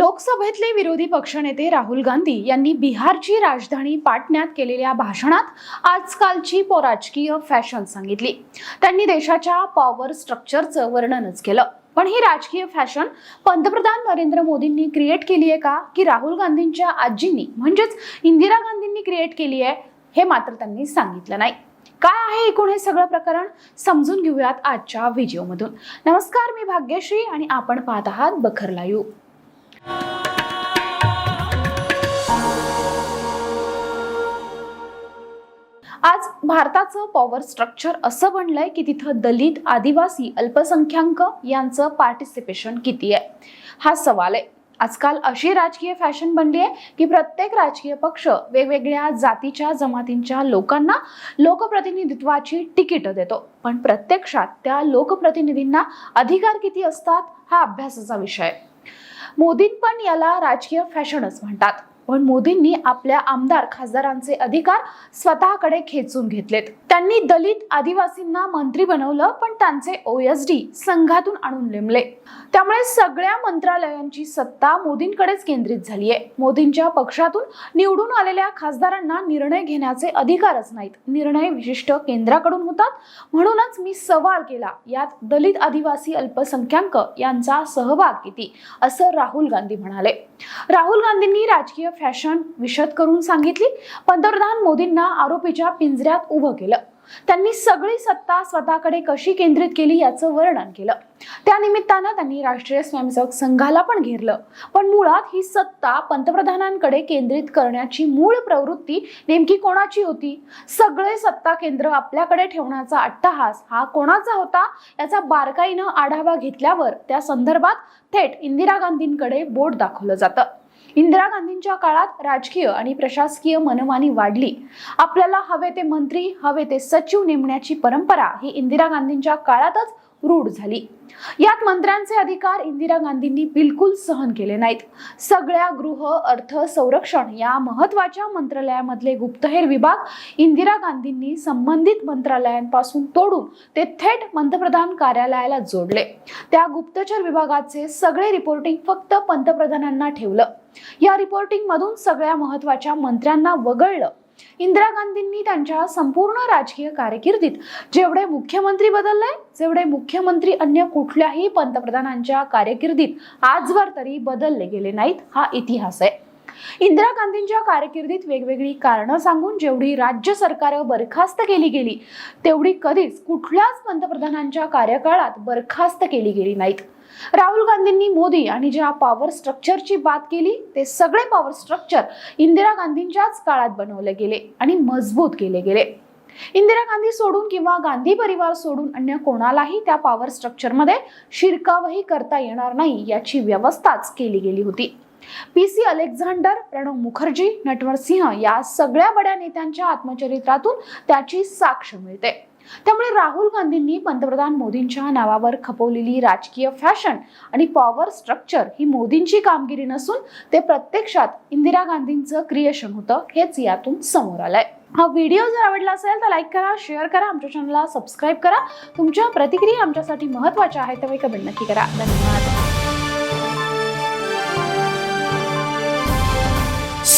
लोकसभेतले विरोधी पक्षनेते राहुल गांधी यांनी बिहारची राजधानी पाटण्यात केलेल्या भाषणात आजकालची पो- राजकीय फॅशन सांगितली. त्यांनी देशाच्या पॉवर स्ट्रक्चरचं वर्णनच केलं. पण ही राजकीय फॅशन पंतप्रधान नरेंद्र मोदींनी क्रिएट केली आहे का? की राहुल गांधींच्या आजींनी म्हणजेच इंदिरा गांधींनी क्रिएट केली आहे हे मात्र त्यांनी सांगितलं नाही. काय आहे एकूण हे सगळं प्रकरण? समजून घेऊयात आजच्या व्हिडिओमधून नमस्कार मी भाग्यश्री आणि आपण पाहत आहात बखर लाईव्ह. आज भारताचं पॉवर स्ट्रक्चर असं बनलंय की तिथं दलित आदिवासी अल्पसंख्याक यांचं पार्टिसिपेशन किती आहे? हा सवाल आहे. आजकाल अशी राजकीय फॅशन बनली आहे की प्रत्येक राजकीय पक्ष वेगवेगळ्या जातीच्या जमातींच्या लोकांना लोकप्रतिनिधित्वाची तिकीटं देतो. पण प्रत्यक्षात त्या लोकप्रतिनिधींना अधिकार किती असतात हा अभ्यासाचा विषय मोदीं पण याला राजकीय फॅशनच म्हणतात. पण मोदींनी आपल्या आमदार खासदारांचे अधिकार स्वतःकडे खेचून घेतलेत. त्यांनी दलित आदिवासींना मंत्री बनवलं पण त्यांचे ओएसडी संघातून आणून नेमले. त्यामुळे सगळ्या मंत्रालयांची सत्ता मोदींकडेच केंद्रित झालीय. मोदींच्या पक्षातून निवडून आलेल्या खासदारांना निर्णय घेण्याचे अधिकारच नाहीत. निर्णय विशिष्ट केंद्राकडून होतात. म्हणूनच मी सवाल केला यात दलित आदिवासी अल्पसंख्याक यांचा सहभाग किती? असं राहुल गांधी म्हणाले. राहुल गांधींनी राजकीय फॅशन विशद करून सांगितली. पंतप्रधान मोदींना आरोपीच्या पिंजऱ्यात उभं केलं. त्यांनी सगळी सत्ता स्वतःकडे कशी केंद्रित केली याचं वर्णन केलं. त्या निमित्तानं त्यांनी राष्ट्रीय स्वयंसेवक संघाला पण घेरलं. पण मुळात ही सत्ता पंतप्रधानांकडे केंद्रित करण्याची मूळ प्रवृत्ती नेमकी कोणाची होती? सगळे सत्ता केंद्र आपल्याकडे ठेवण्याचा अट्टहास हा कोणाचा होता? याचा बारकाईनं आढावा घेतल्यावर त्या संदर्भात थेट इंदिरा गांधींकडे बोट दाखवलं जातं. इंदिरा गांधींच्या काळात राजकीय आणि प्रशासकीय मनमानी वाढली. आपल्याला हवे ते मंत्री हवे ते सचिव नेमण्याची परंपरा ही इंदिरा गांधींच्या काळातच रूढ झाली. यात मंत्र्यांचे अधिकार इंदिरा गांधींनी बिलकुल सहन केले नाहीत. सगळ्या गृह अर्थ संरक्षण या महत्त्वाच्या मंत्रालयामधले गुप्तहेर विभाग इंदिरा गांधींनी संबंधित मंत्रालयांपासून तोडून ते थेट पंतप्रधान कार्यालयाला जोडले. त्या गुप्तचर विभागाचे सगळे रिपोर्टिंग फक्त पंतप्रधानांना ठेवलं. या रिपोर्टिंगमधून सगळ्या महत्त्वाच्या मंत्र्यांना वगळलं. इंदिरा गांधींनी त्यांच्या संपूर्ण राजकीय कारकिर्दीत जेवढे मुख्यमंत्री बदलले जेवढे मुख्यमंत्री अन्य कुठल्याही पंतप्रधानांच्या कारकिर्दीत आजवर तरी बदलले गेले नाहीत हा इतिहास आहे. इंदिरा गांधींच्या कारकिर्दीत वेगवेगळी कारणं सांगून जेवढी राज्य सरकार बरखास्त केली गेली तेवढी कधीच कुठल्याच पंतप्रधानांच्या कार्यकाळात बरखास्त केली गेली नाहीत. राहुल गांधींनी मोदी आणि ज्या पॉवर स्ट्रक्चरची बात केली ते सगळे पॉवर स्ट्रक्चर इंदिरा गांधींच्याच काळात बनवले गेले आणि मजबूत केले गेले. इंदिरा गांधी सोडून किंवा गांधी परिवार सोडून अन्य कोणालाही त्या पॉवर स्ट्रक्चरमध्ये शिरकावही करता येणार नाही याची व्यवस्थाच केली गेली होती. पी सी अलेक्झांडर प्रणव मुखर्जी नटवर सिंह या सगळ्या बड्या नेत्यांच्या आत्मचरित्रातून त्याची साक्ष मिळते. त्यामुळे राहुल गांधींनी पंतप्रधान मोदींच्या नावावर खपवलेली राजकीय फॅशन आणि पॉवर स्ट्रक्चर ही मोदींची कामगिरी नसून ते प्रत्यक्षात इंदिरा गांधींचं क्रिएशन होतं हेच यातून समोर आलंय. हा व्हिडिओ जर आवडला असेल तर लाईक करा शेअर करा आमच्या चॅनलला सबस्क्राईब करा. तुमच्या प्रतिक्रिया आमच्यासाठी महत्त्वाच्या आहेत त्यामुळे कमेंट नक्की करा. धन्यवाद.